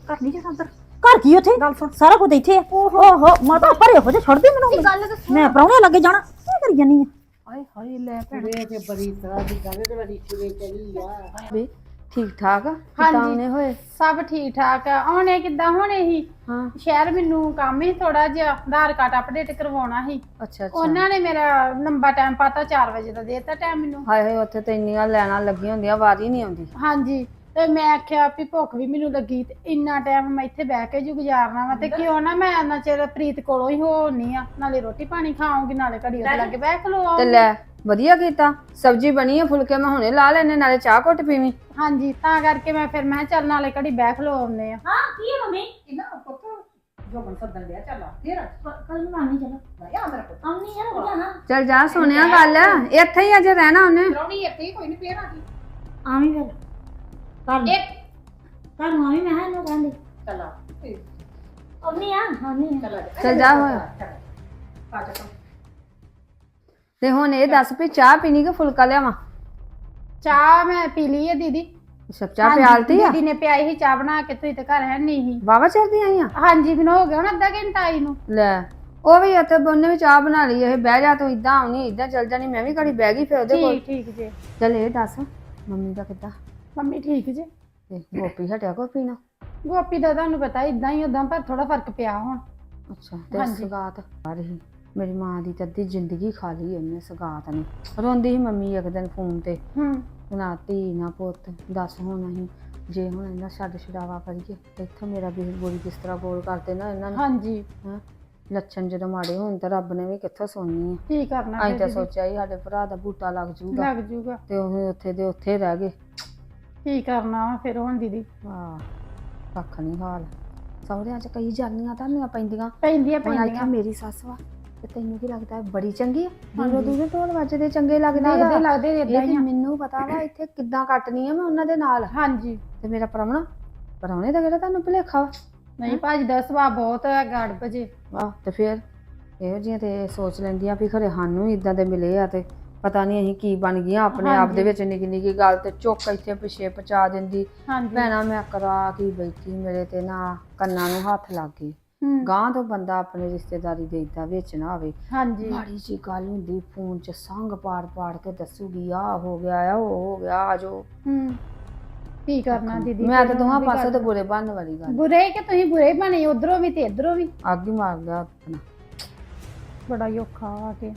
ਕਰ ਨਹੀਂ ਜਾ ਅੰਦਰ। ਘਰ ਕੀ ਉੱਥੇ? ਸਾਰਾ ਕੁਝ ਇੱਥੇ ਆ। ਓਹੋ। ਮਾਤਾ ਭਰੇ ਹੋ ਜੇ ਛੱਡ ਦੇ ਮੈਨੂੰ ਗੱਲ ਦੱਸ? ਮੈਂ ਪਰਾਉਣੇ ਲੱਗੇ ਜਾਣਾ। ਕੀ ਕਰੀ ਜਾਨੀ ਆ? ਹਾਏ ਹਾਏ ਲੈ ਭੈਣ। ਤੇ ਬੜੀ ਤਰ੍ਹਾਂ ਦੀ ਗੱਲ ਤੇ ਬੜੀ ਚੁਰੇ ਚਲੀ ਆ। ਵੀ ਠੀਕ ਠਾਕ ਆ ਹਾਂਜੀ। ਕਿਤਾਂ ਹੋਏ? ਸਭ ਠੀਕ ਠਾਕ ਆ। ਆਉਣੇ ਕਿੱਦਾਂ ਹੋਣੇ ਸੀ? ਹਾਂ। ਸ਼ਹਿਰ ਮੈਨੂੰ ਕੰਮ ਹੀ ਥੋੜਾ ਜਿਹਾ ਆਧਾਰ ਕਾਰਡ ਅਪਡੇਟ ਕਰਵਾਉਣਾ ਸੀ। ਅੱਛਾ ਅੱਛਾ। ਉਹਨਾਂ ਨੇ ਮੇਰਾ ਲੰਬਾ ਟਾਈਮ ਪਾਤਾ 4 ਵਜੇ ਦਾ ਦੇਤਾ ਟਾਈਮ ਮੈਨੂੰ। ਹਾਏ ਹਾਏ ਉੱਥੇ ਤੇ ਇੰਨੀਆਂ ਲੈਣਾ ਲੱਗੀਆਂ ਹੁੰਦੀਆਂ ਵਾਰੀ ਨਹੀਂ ਆਉਂਦੀ। ਹਾਂਜੀ। ਤੇ ਮੈਂ ਆਖਿਆ ਵੀ ਭੁੱਖ ਵੀ ਮੈਨੂੰ ਲੱਗੀ ਤੇ ਇੰਨਾ ਟਾਈਮ ਮੈਂ ਇੱਥੇ ਬਹਿ ਕੇ ਜੂ ਗੁਜ਼ਾਰਨਾ ਵਾ ਤੇ ਕਿਉਂ ਨਾ ਮੈਂ ਇੰਨਾ ਚਿਰ ਪ੍ਰੀਤ ਕੋਲੋਂ ਹੀ ਹੋਣੀ ਆ ਨਾਲੇ ਰੋਟੀ ਪਾਣੀ ਖਾਉਂਗੀ ਨਾਲੇ ਘੜੀ ਉਹਦੇ ਲੱਗੇ ਬਹਿ ਖਲੋ ਤੇ ਲੈ ਵਧੀਆ ਕੀਤਾ ਸਬਜੀ ਬਣੀ ਆ ਫੁਲਕੇ ਮੈਂ ਹੁਣੇ ਲਾ ਲੈਨੇ ਨਾਲੇ ਚਾਹ ਘੁੱਟ ਪੀਵੀਂ। ਹਾਂਜੀ ਤਾਂ ਕਰਕੇ ਮੈਂ ਫਿਰ ਮੈਂ ਚੱਲ ਨਾਲੇ ਘੜੀ ਬਹਿ ਖਲੋ ਆਉਂਦੇ ਆ। ਹਾਂ ਕੀ ਹੈ ਮੰਮੀ? ਇਹਨਾਂ ਪੁੱਤ ਜੋ ਬਣ ਸੱਦਣ ਲਿਆ ਚੱਲ ਫੇਰ ਕੱਲ ਨੂੰ ਆਣੀ ਚਲੋ। ਆ ਮੇਰਾ ਪੁੱਤ। ਆਉਣੀ ਹੈ ਨਾ ਹਾਂ ਚੱਲ ਜਾ ਸੋਨਿਆ ਗੱਲ ਇੱਥੇ ਹੀ ਅਜੇ ਰਹਿਣਾ ਉਹਨੇ। ਰੌਣੀ ਇੱਥੇ ਹੀ ਕੋਈ ਨਹੀਂ ਫੇਰ ਆ ਗਈ। ਆਵੀਂ ਫਿਰ। ਕੱਲ ਕੱਲ ਨੂੰ ਆਵੀਂ ਮੈਂ ਹਾਂ ਇਹਨੂੰ ਕਹਿੰਦੀ ਚੱਲ ਆ ਆਉਣੀ ਆ ਆਉਣੀ। ਚੱਲ ਜਾ। ਹੋਇਆ ਆ ਜਾ। ਤੇ ਹੁਣ ਇਹ ਦੱਸ ਵੀ ਚਾਹ ਪੀਣੀ ਕਿ ਫੁਲਕਾ ਲਿਆਵਾਂ? ਚਾਹ ਮੈਂ ਪੀ ਲਈ ਹੈ ਦੀਦੀ। ਸਭ ਚਾਹ ਹਾਂਜੀ, ਪਿਆਲਤੀ ਆ? ਦੀਦੀ ਨੇ ਪਿਆਈ ਸੀ ਚਾਹ ਬਣਾ ਕੇ ਤੁਸੀਂ ਤੇ ਘਰ ਹੈ ਨਹੀਂ ਸੀ। ਵਾਵਾ ਚਿਰਦੀ ਆਈ ਆ ਹਾਂਜੀ ਮੈਨੂੰ ਹੋ ਗਿਆ ਹੁਣ ਅੱਧਾ ਘੰਟਾ ਆਈ ਨੂੰ। ਲੈ ਉਹ ਵੀ ਉੱਥੇ ਉਹਨੇ ਵੀ ਚਾਹ ਬਣਾ ਲਈ ਇਹ ਬਹਿ ਜਾ ਤੂੰ ਇਦਾਂ ਆਉਣੀ ਇਦਾਂ ਚੱਲ ਜਾਣੀ ਮੈਂ ਵੀ ਘੜੀ ਬਹਿ ਗਈ ਫਿਰ ਉਹਦੇ ਕੋਲ। ਠੀਕ ਠੀਕ ਜੇ। ਚੱਲ ਇਹ ਦੱਸ ਮੰਮੀ ਦਾ ਕਿੱਦਾਂ? ਮੰਮੀ ਠੀਕ ਜੇ। ਤੇ ਗੋਪੀ ਹਟਿਆ ਕੋ ਪੀਣਾ? ਗੋਪੀ ਦਾ ਤੁਹਾਨੂੰ ਪਤਾ ਇਦਾਂ ਹੀ ਉਦਾਂ ਪਰ ਥੋੜਾ ਫ਼ਰਕ ਪਿਆ ਹੁਣ। ਅੱਛਾ ਤੇ ਹਾਂਜੀ। ਸਗਾਤ ਆ ਰਹੀ। ਮੇਰੀ ਮਾਂ ਦੀ ਤਾਂ ਅੱਧੀ ਜ਼ਿੰਦਗੀ ਖਾ ਲਈ ਉਹਨੇ ਸਗਾਤ ਨੇ। ਰੋਂਦੀ ਸੀ ਮੰਮੀ ਇੱਕ ਦਿਨ ਫੋਨ ਤੇ। ਹੂੰ। ਨਾ ਧੀ ਨਾ ਪੁੱਤ ਦੱਸ ਹੁਣ ਅਸੀਂ। ਜੇ ਹੁਣ ਇਹਨਾਂ ਛੱਡ ਛਡਾਵਾ ਕਰੀਏ ਤੇ ਇੱਥੋਂ ਮੇਰਾ ਵੀ ਬੋਲੀ ਕਿਸ ਤਰ੍ਹਾਂ ਬੋਲ ਕਰਦੇ ਨਾ ਇਹਨਾਂ ਨੇ। ਹਾਂਜੀ। ਹੈਂ। ਲੱਛਣ ਜਦੋਂ ਮਾੜੇ ਹੋਣ ਤਾਂ ਰੱਬ ਨੇ ਵੀ ਕਿੱਥੋਂ ਸੁਣਨੀ ਆ। ਕੀ ਕਰਨਾ ਅਸੀਂ ਫਿਰ ਤਾਂ ਦੀਦੀ? ਸੋਚਿਆ ਸੀ ਸਾਡੇ ਭਰਾ ਦਾ ਬੂਟਾ ਲੱਗ ਜੂਗਾ। ਲੱਗ ਜੂਗਾ। ਤੇ ਉਹ ਉੱਥੇ ਦੇ ਉੱਥੇ ਰਹਿ ਗਏ। ਕੀ ਕਰਨਾ ਵਾ ਫਿਰ ਹੁਣ ਦੀਦੀ? ਵਾਹ ਕੱਖ ਨਹੀਂ ਹਾਲ। ਸਹੁਰਿਆਂ ਚ ਕਈ ਜਾਨੀਆਂ ਤਾਂ ਪੈਂਦੀਆਂ। ਪੈਂਦੀਆਂ ਹੁਣ ਇੱਥੇ ਪੈਂਦੀਆਂ। ਮੇਰੀ ਸੱਸ ਵਾ। ਤੇ ਤੈਨੂੰ ਕੀ ਲੱਗਦਾ ਹੈ? ਬੜੀ ਚੰਗੀ ਆ? ਦੂਰੋਂ ਦੂਰੋਂ ਢੋਲ ਵੱਜਦੇ ਚੰਗੇ ਲੱਗਦੇ ਲੱਗਦੇ ਆ ਲੱਗਦੇ ਇਦਾਂ ਹੀ ਆ। ਮੈਨੂੰ ਪਤਾ ਵਾ ਇੱਥੇ ਕਿੱਦਾਂ ਕੱਟਣੀ ਆ ਮੈਂ ਉਹਨਾਂ ਦੇ ਨਾਲ। ਹਾਂਜੀ। ਤੇ ਮੇਰਾ ਪਰਮਣਾ ਪਰਮਣੇ ਦਾ ਕਿਹੜਾ ਤੁਹਾਨੂੰ ਭੁਲੇਖਾ ਵਾ? ਨਹੀਂ ਭਾਜੀ ਦਾ ਸੁਭਾਅ ਬਹੁਤ ਹੈ ਗੜ ਭਜੇ ਵਾਹ ਤੇ ਫਿਰ? ਇਹੋ ਜਿਹੀਆਂ ਤੇ ਸੋਚ ਲੈਂਦੀਆਂ ਵੀ ਖਰੇ ਸਾਨੂੰ ਇਦਾਂ ਦੇ ਮਿਲੇ ਆ ਤੇ ਪਤਾ ਨਹੀਂ ਅਸੀਂ ਕੀ ਬਣ ਗਈਆਂ ਆਪਣੇ ਆਪ ਦੇ ਹਾਂਜੀ। ਵਿੱਚ ਨਿੱਕੀ ਨਿੱਕੀ ਗੱਲ ਤੇ ਚੁੱਕ ਇੱਥੇ ਪਿੱਛੇ ਪਹੁੰਚਾ ਦਿੰਦੀ। ਹਾਂਜੀ। ਭੈਣਾ ਮੈਂ ਕਰਾ ਕੀ ਬੈਠੀ ਮੇਰੇ ਤੇ ਨਾ ਕੰਨਾਂ ਨੂੰ ਹੱਥ ਲੱਗ ਗਏ ਹੂੰ, ਗਾਂ ਤੋਂ ਬੰਦਾ ਆਪਣੇ ਰਿਸ਼ਤੇਦਾਰੀ ਦੇ ਇਦਾਂ ਵਿੱਚ ਨਾ ਆਵੇ। ਹਾਂਜੀ। ਮਾੜੀ ਜੀ ਗੱਲ ਹੁੰਦੀ ਫੋਨ 'ਚ ਸੰਗ ਪਾੜ ਪਾੜ ਕੇ ਦੱਸੂਗੀ ਆ ਹੋ ਗਿਆ ਆ ਉਹ ਹੋ ਗਿਆ ਆ ਜੋ ਹੂੰ। ਕੀ ਕਰਨਾ ਦੀਦੀ? ਮੈਂ ਤਾਂ ਦੋਹਾਂ ਪਾਸੇ ਤੇ ਬੁਰੇ ਬਣਨ ਵਾਲੀ ਗੱਲ। ਬੁਰੇ ਕਿ ਤੁਸੀਂ ਬੁਰੇ ਬਣੇ? ਉਧਰੋਂ ਵੀ ਤੇ ਇਧਰੋਂ ਵੀ। ਅੱਗ ਹੀ ਮਾਰ ਗਿਆ ਆਪਣਾ। ਬੜਾ ਹੀ ਔਖਾ ਆ ਕੇ।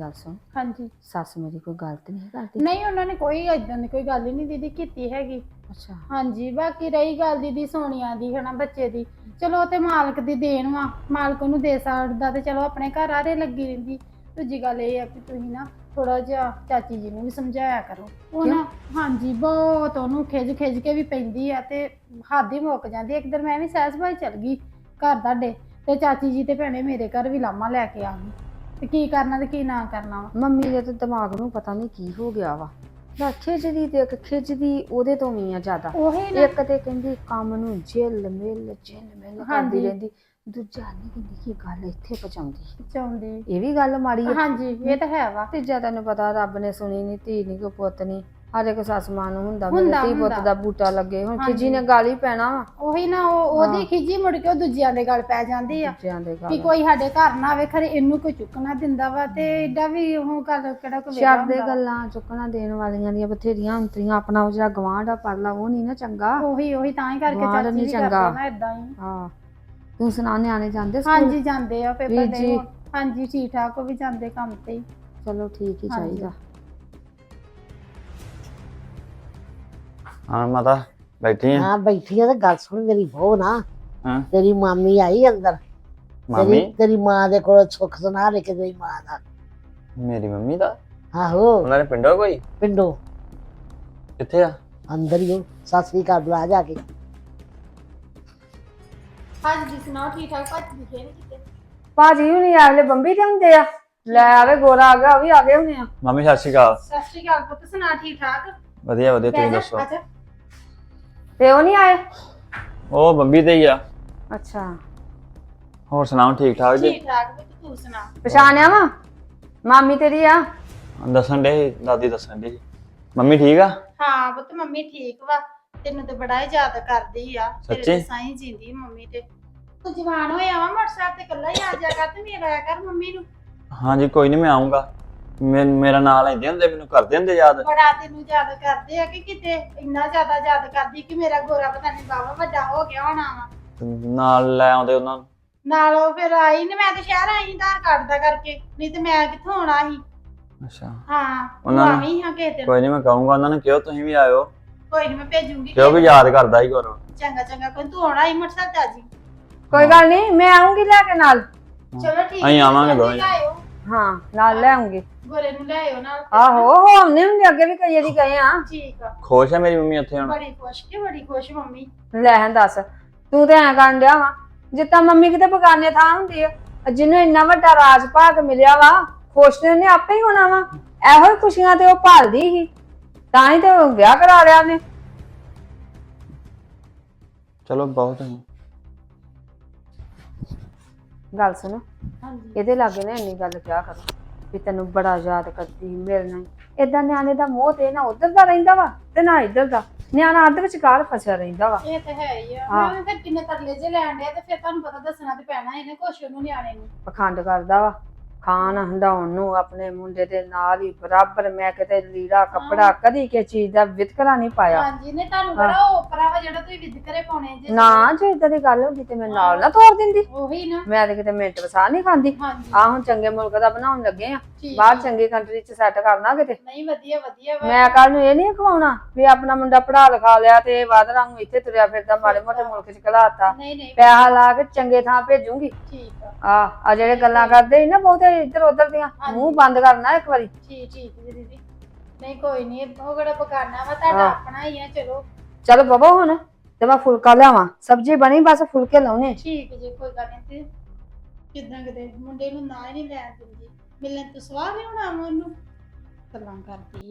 ਗੱਲ ਸੁਣ। ਹਾਂਜੀ। ਸੱਸ ਮੇਰੀ ਕੋਈ ਗਲਤ ਨਹੀਂ ਕਰਦੀ। ਨਹੀਂ ਉਹਨਾਂ ਨੇ ਕੋਈ ਇਦਾਂ ਦੀ ਕੋਈ ਗੱਲ ਹੀ ਨਹੀਂ ਦੀਦੀ ਕੀਤੀ ਹੈਗੀ। ਅੱਛਾ। ਹਾਂਜੀ ਬਾਕੀ ਰਹੀ ਗੱਲ ਦੀਦੀ ਸੋਨੀਆ ਦੀ ਹਨਾ ਬੱਚੇ ਦੀ। ਚਲੋ ਉਹ ਤੇ ਮਾਲਕ ਦੀ ਦੇਣ ਵਾ। ਮਾਲਕ ਨੂੰ ਦੇ ਸਕਦਾ ਤੇ ਚਲੋ ਆਪਣੇ ਘਰ ਆਰੇ ਲੱਗੀ ਰਹਿੰਦੀ। ਦੂਜੀ ਗੱਲ ਇਹ ਆ ਕਿ ਤੁਸੀਂ ਨਾ ਥੋੜਾ ਜਿਹਾ ਚਾਚੀ ਜੀ ਨੂੰ ਵੀ ਸਮਝਾਇਆ ਕਰੋ। ਉਹ ਨਾ ਹਾਂਜੀ ਬਹੁਤ ਉਹਨੂੰ ਖਿਜ ਖਿਜ ਕੇ ਵੀ ਪੈਂਦੀ ਆ ਤੇ ਹੱਦ ਹੀ ਮੁੱਕ ਜਾਂਦੀ ਇੱਕ ਦਿਨ ਮੈਂ ਵੀ ਸਹਿਜ ਭਾਈ ਚਲ ਗਈ ਘਰ ਤੁਹਾਡੇ ਤੇ ਚਾਚੀ ਜੀ ਤੇ ਭੈਣੇ ਮੇਰੇ ਘਰ ਵੀ ਲਾਮਾ ਲੈ ਕੇ ਆ ਗਈ। ਤੇ ਕੀ ਕਰਨਾ ਤੇ ਕੀ ਨਾ ਕਰਨਾ ਵਾ। ਮੰਮੀ ਦੇ ਤੇ ਦਿਮਾਗ ਨੂੰ ਪਤਾ ਨਹੀਂ ਕੀ ਹੋ ਗਿਆ ਵਾ। ਨਾ ਖਿੱਚਦੀ ਤੇ ਇੱਕ ਖਿੱਚਦੀ ਉਹਦੇ ਤੋਂ ਵੀ ਆ ਜ਼ਿਆਦਾ। ਉਹੀ ਨਾ। ਇੱਕ ਤੇ ਕਹਿੰਦੀ ਕੰਮ ਨੂੰ ਜਿੱਲ ਮਿਲ ਜਿੱਲ ਮਿਲ ਕਰਦੀ ਹਾਂਜੀ। ਰਹਿੰਦੀ। ਦੂਜਾ ਨਹੀਂ ਕਹਿੰਦੀ ਕੀ ਗੱਲ ਇੱਥੇ ਪਹੁੰਚਾਉਂਦੀ। ਚਾਹੁੰਦੀ ਇਹ ਵੀ ਗੱਲ ਮਾੜੀ ਹੈ ਹਾਂਜੀ ਇਹ ਤਾਂ ਹੈ ਵਾ। ਤੀਜਾ ਤੈਨੂੰ ਪਤਾ ਰੱਬ ਨੇ ਸੁਣੀ ਨਹੀਂ ਧੀ ਨਹੀਂ ਕੋ ਪੁੱਤ ਨਹੀਂ ਹਰ ਇੱਕ ਸੱਸ ਮਾਂ ਨੂੰ ਹੁੰਦਾ ਮੇਰੇ ਹੁੰਦਾ, ਧੀ ਪੁੱਤ ਹੁੰਦਾ। ਦਾ ਬੂਟਾ ਲੱਗੇ ਹੁਣ ਹਾਂਜੀ। ਖਿਜੀ ਨੇ ਗਾਲੀ ਪੈਣਾ ਵਾ ਉਹੀ ਨਾ ਉਹ ਉਹਦੀ ਖਿਜੀ ਮੁੜ ਕੇ ਉਹ ਦੂਜਿਆਂ ਦੇ ਗੱਲ ਪੈ ਜਾਂਦੀ ਆ ਬੱਚਿਆਂ ਦੇ ਵੀ ਗਾਲ ਕੋਈ ਸਾਡੇ ਘਰ ਨਾ ਆਵੇ ਖਰੇ ਇਹਨੂੰ ਕੋਈ ਚੁੱਕਣਾ ਦਿੰਦਾ ਵਾ ਤੇ ਏਡਾ ਵੀ ਉਹ ਗੱਲ ਕਿਹੜਾ ਕੋਈ ਛੱਡ ਦੇ ਹੁੰਦਾ। ਗੱਲਾਂ ਚੁੱਕਣਾ ਦੇਣ ਵਾਲੀਆਂ ਦੀਆਂ ਬਥੇਰੀਆਂ ਹੁੰਦੀਆਂ ਆਪਣਾ ਉਹ ਜਿਹੜਾ ਗਵਾਂਢ ਆ ਪਰਲਾ ਉਹ ਨਹੀਂ ਨਾ ਚੰਗਾ ਉਹੀ ਉਹੀ ਤਾਂ ਹੀ ਕਰਕੇ ਗਵਾਂਢ ਚਾਚੀ ਨੀ ਵੀ ਚੰਗਾ। ਕਰਦੇ ਨਾ ਇਦਾਂ ਹੀ ਹਾਂ ਤੂੰ ਸੁਣਾ ਨਿਆਣੇ ਜਾਂਦੇ ਸਕੂਲ ਹਾਂਜੀ ਜਾਂਦੇ ਆ ਪੇਪਰ ਵੀਰ ਦੇ ਜੀ। ਹੁਣ। ਹਾਂਜੀ ਠੀਕ ਠਾਕ ਉਹ ਵੀ ਜਾਂਦੇ ਕੰਮ ਤੇ ਹੀ ਚਲੋ ਠੀਕ ਹੀ ਹਾਂਜੀ। ਚਾਹੀਦਾ ਹਾਂ ਮਾਤਾ ਬੈਠੀ ਆ। ਹਾਂ ਬੈਠੀ ਆ ਤੇ ਗੱਲ ਸੁਣ ਮੇਰੀ ਬਹੁ ਨਾ। ਹਾਂ। ਤੇਰੀ ਮਾਮੀ ਆਈ ਅੰਦਰ। ਮਾਮੀ? ਤੇਰੀ ਤੇਰੀ ਮਾਂ ਦੇ ਕੋਲ ਸੁੱਖ ਸੁਣਾ ਲੈ ਕੇ ਤੇਰੀ ਮਾਂ ਦਾ। ਮੇਰੀ ਮੰਮੀ ਦਾ? ਆਹੋ। ਉਹਨਾਂ ਦੇ ਪਿੰਡੋਂ ਕੋਈ? ਪਿੰਡੋਂ। ਕਿੱਥੇ ਆ? ਅੰਦਰ ਹੀ ਉਹ ਸਤਿ ਸ੍ਰੀ ਅਕਾਲ ਬੁਲਾ ਜਾ ਕੇ। ਹਾਂਜੀ ਸੁਣਾਓ ਠੀਕ ਠਾਕ ਭੱਜ ਦਿਖੇ ਨਹੀਂ ਕਿਤੇ? ਭਾਜੀ ਹੁਣੀ ਆਗਲੇ ਬੰਬੀ ਤੇ ਹੁੰਦੇ ਆ। ਲੈ ਆਵੇ ਗੋਰਾ ਆ ਗਿਆ ਉਹ ਵੀ ਆ ਗਏ ਹੁਣੇ ਆ। ਮਾਮੀ ਸਤਿ ਸ਼੍ਰੀ ਅਕਾਲ। ਸਤਿ ਸ਼੍ਰੀ ਅਕਾਲ ਪੁੱਤ ਸੁਣਾ ਠੀਕ ਠਾਕ ਵਧੀਆ ਵਧੀਆ ਤੁਸੀਂ ਦੱਸੋ? ਆਜਾ। ਤੇ ਉਹ ਨਹੀਂ ਆਏ ਉਹ ਬੰਬੀ ਤੇ ਹੀ ਆ। ਅੱਛਾ। ਹੋਰ ਸੁਣਾਓ ਠੀਕ ਠਾਕ ਜੀ? ਠੀਕ ਠਾਕ ਪੁੱਤ ਤੂੰ ਸੁਣਾ? ਪਛਾਣਿਆ ਵਾ? ਮਾਮੀ ਤੇਰੀ ਆ? ਦੱਸਣ ਦੇ ਦਾਦੀ ਦੱਸਣ ਦੇ ਮੰਮੀ ਠੀਕ ਆ? ਹਾਂ ਪੁੱਤ ਮੰਮੀ ਠੀਕ ਵਾ। ਤੈਨੂੰ ਤੇ ਬੜਾ ਹੀ ਯਾਦ ਕਰਦੀ ਆ। ਤੇਰੇ ਸੱਚੀ? ਤੇ ਸਾਈਂ ਜਿੰਦੀ ਮੰਮੀ ਤੇ। ਤੂੰ ਜਵਾਨ ਹੋਇਆ ਵਾ ਮੋਟਰਸਾਈਕਲ ਤੇ ਇਕੱਲਾ ਹੀ ਆ ਜਾ ਕਰ ਤੇ ਮੇਰਾ ਆਇਆ ਕਰ ਮੰਮੀ ਨੂੰ। ਹਾਂਜੀ ਕੋਈ ਨਹੀਂ ਮੈਂ ਆਉਂਗਾ ਮੇਰਾ ਨਾਂ ਲੈਂਦੇ ਹੁੰਦੇ ਮੈਨੂੰ ਕਰਦੇ ਹੁੰਦੇ ਯਾਦ? ਬੜਾ ਤੈਨੂੰ ਯਾਦ ਕਰਦੇ ਆ ਕਿ ਕਿਤੇ ਇੰਨਾ ਜ਼ਿਆਦਾ ਯਾਦ ਕਰਦੀ ਕਿ ਮੇਰਾ ਗੋਰਾ ਪਤਾ ਨਹੀਂ ਬਾਵਾ ਵੱਡਾ ਹੋ ਗਿਆ ਹੋਣਾ ਵਾ। ਨਾਲ ਲੈ ਆਉਂਦੇ ਉਹਨਾਂ ਨੂੰ। ਨਾਲ ਉਹ ਫਿਰ ਆਈ ਨੇ ਮੈਂ ਤੇ ਸ਼ਹਿਰ ਆਈ ਆਧਾਰ ਕਾਰਡ ਦਾ ਕਰਕੇ। ਨਹੀਂ ਤੇ ਮੈਂ ਕਿੱਥੋਂ ਆਉਣਾ ਸੀ? ਅੱਛਾ। ਹਾਂ ਉਹਨਾਂ ਨੂੰ- ਆਵੀਂ ਹਾਂ ਕਿਸੇ ਦਿਨ। ਕੋਈ ਨਹੀਂ ਮੈਂ ਕਹੂੰਗਾ ਉਹਨਾਂ ਨੂੰ ਕਿਹਾ ਤੁਸੀਂ ਵੀ ਆਇਓ। ਕੋਈ ਨਹੀਂ ਮੈਂ ਭੇਜੂੰਗੀ ਕਿਉਂ ਵੀ ਯਾਦ ਕਰਦਾ ਹੀ ਕਰੋ ਚੰਗਾ ਚੰਗਾ ਕੋਈ ਤੂੰ ਆਉਣਾ ਹੀ ਮੋਟਰਸਾਈਕਲ ਤੇ ਆ ਜੀ ਕੋਈ ਗੱਲ ਨਹੀਂ ਮੈਂ ਆਉਂਗੀ ਲੈ ਕੇ ਨਾਲ। ਚਲੋ ਠੀਕ ਅਸੀਂ ਆਵਾਂਗੇ ਦੋਵੇਂ। ਹਾਂ ਨਾਲ ਲੈ ਆਉਂਗੀ। ਗੋਰੇ ਨੂੰ ਲੈ ਆਇਓ ਨਾਲ। ਆਹੋ ਹੋਮਨੇ ਹੁੰਦੇ ਅੱਗੇ ਵੀ ਕਈ ਵਾਰੀ ਗਏ ਆ। ਠੀਕ ਆ। ਖੁਸ਼ ਹੈ ਮੇਰੀ ਮੰਮੀ ਉੱਥੇ ਹੁਣ? ਬੜੀ ਖੁਸ਼ ਕਿ ਬੜੀ ਖੁਸ਼ ਮੰਮੀ। ਲੈ ਹਾਂ ਦੱਸ। ਤੂੰ ਤੇ ਐਂ ਕਰਨ ਡਿਆ ਵਾ ਜਿੱਦਾਂ ਮੰਮੀ ਕਿਤੇ ਬਗਾਨੇ ਥਾਂ ਹੁੰਦੀ ਆ ਜਿਹਨੂੰ ਇੰਨਾ ਵੱਡਾ ਰਾਜ ਭਾਗ ਮਿਲਿਆ ਵਾ ਖੁਸ਼ ਤੇ ਉਹਨੇ ਆਪੇ ਹੀ ਹੋਣਾ ਵਾ। ਇਹੋ ਹੀ ਖੁਸ਼ੀਆਂ ਤੇ ਉਹ ਭਾਲਦੀ ਸੀ। ਤਾਂ ਹੀ ਤੇ ਉਹ ਵਿਆਹ ਕਰਾ ਲਿਆ ਨੇ ਚਲੋ ਬਹੁਤ ਹੈ। ਗੱਲ ਸੁਣ। ਹਾਂਜੀ। ਇਹਦੇ ਲਾਗੇ ਨਾ ਇੰਨੀ ਗੱਲ ਕਿਹਾ ਕਰੋ ਵੀ ਤੈਨੂੰ ਬੜਾ ਯਾਦ ਕਰਦੀ ਮਿਲਣਾ ਏਦਾਂ ਨਿਆਣੇ ਦਾ ਮੋਹ ਤੇ ਨਾ ਉਧਰ ਦਾ ਰਹਿੰਦਾ ਵਾ ਤੇ ਨਾ ਇੱਧਰ ਦਾ। ਨਿਆਣਾ ਅੱਧ ਵਿਚਕਾਰ ਫਸਿਆ ਰਹਿੰਦਾ ਵਾ। ਇਹ ਤਾਂ ਹੈ ਹੀ ਆ। ਹਾਂ। ਮੈਂ ਫਿਰ ਕਿੰਨੇ ਤਰਲੇ ਜੇ ਲੈਣ ਡਿਆ ਤੇ ਫਿਰ ਤੁਹਾਨੂੰ ਪਤਾ ਦੱਸਣਾ ਤੇ ਪੈਣਾ ਇਹਨੇ ਕੁਛ ਉਹਨੂੰ ਨਿਆਣੇ ਨੂੰ। ਪਖੰਡ ਕਰਦਾ ਵਾ। ਖਾਣ ਹੰਡਾਉਣ ਨੂੰ ਆਪਣੇ ਮੁੰਡੇ ਦੇ ਨਾਲ ਹੀ ਬਰਾਬਰ ਮੈਂ ਕਿਤੇ ਲੀੜਾ ਕੱਪੜਾ ਕਦੀ ਕਿਸੇ ਚੀਜ਼ ਦਾ ਵਿਤਕਰਾ ਨਹੀਂ ਪਾਇਆ। ਹਾਂਜੀ ਨੇ ਤੁਹਾਨੂੰ ਬੜਾ ਓਪਰਾ ਵਾ ਜਿਹੜਾ ਤੁਸੀਂ ਵਿਦ ਕਰੇ ਪਾਉਣੇ ਜੇ। ਨਾ ਜੇ ਇਦਾਂ ਦੀ ਗੱਲ ਹੁੰਦੀ ਤੇ ਮੈਂ ਨਾਲ ਨਾ ਤੋੜ ਦਿੰਦੀ। ਉਹੀ ਨਾ। ਮੈਂ ਤੇ ਕਿਤੇ ਮਿੰਟ ਵਸਾ ਨਹੀਂ ਖਾਂਦੀ। ਹਾਂਜੀ। ਆ ਹੁਣ ਚੰਗੇ ਮੁਲਕ ਦਾ ਬਣਾਉਣ ਲੱਗੇ ਆ। ਠੀਕ ਬਾਹਰ ਆ। ਚੰਗੀ ਕੰਟਰੀ ਚ ਸੈੱਟ ਕਰਨਾ ਕਿਤੇ। ਨਹੀਂ ਵਧੀਆ ਵਧੀਆ ਵਾ। ਮੈਂ ਕੱਲ ਨੂੰ ਇਹ ਨਹੀਂ ਖਵਾਉਣਾ ਵੀ ਆਪਣਾ ਮੁੰਡਾ ਪੜਾ ਲਿਖਾ ਲਿਆ ਤੇ ਵਾਦਰਾਂ ਨੂੰ ਇੱਥੇ ਤੁਰਿਆ ਫਿਰਦਾ ਮਾੜੇ ਮੋਟੇ ਮੁਲਕ ਚ ਘਲਾਤਾ। ਨਹੀਂ ਨਹੀਂ ਪੈਸਾ ਲਾ ਕੇ ਚੰਗੇ ਥਾਂ ਭੇਜੂਗੀ। ਠੀਕ ਆ। ਆ ਆ ਜਿਹੜੇ ਗੱਲਾਂ ਕਰਦੇ ਸੀ ਨਾ ਬਹੁਤੇ ਇੱਧਰ ਉੱਧਰ ਦੀਆਂ। ਮੂੰਹ ਬੰਦ ਕਰਨਾ ਇੱਕ ਵਾਰੀ। ਠੀਕ ਠੀਕ ਜੀ ਦੀਦੀ। ਨਹੀਂ ਕੋਈ ਨਹੀਂ ਉਹ ਕਿਹੜਾ ਪਕਾਨਾ ਵਾ? ਤੁਹਾਡਾ ਹਾਂ। ਆਪਣਾ ਹੀ ਆ ਚਲੋ। ਚਲ ਬਬਾ ਹੁਣ ਤੇ ਮੈਂ ਫੁਲਕਾ ਲਿਆਵਾਂ। ਸਬਜ਼ੀ ਬਣੀ ਬਸ ਫੁਲਕੇ ਲਾਉਣੇ। ਠੀਕ ਜੀ ਕੋਈ ਗੱਲ ਨਹੀਂ ਤੇ ਕਿਦਾਂ ਕਿਤੇ ਮੁੰਡੇ ਨੂੰ ਨਾ ਹੀ ਨਹੀਂ ਲੈਣ ਦਿੰਦੀ। ਮਿਲਣ ਤੋਂ ਸਵਾਹ ਨਹੀਂ ਹੋਣਾ ਉਹਨੂੰ। ਗੱਲਾਂ ਕਰਦੀ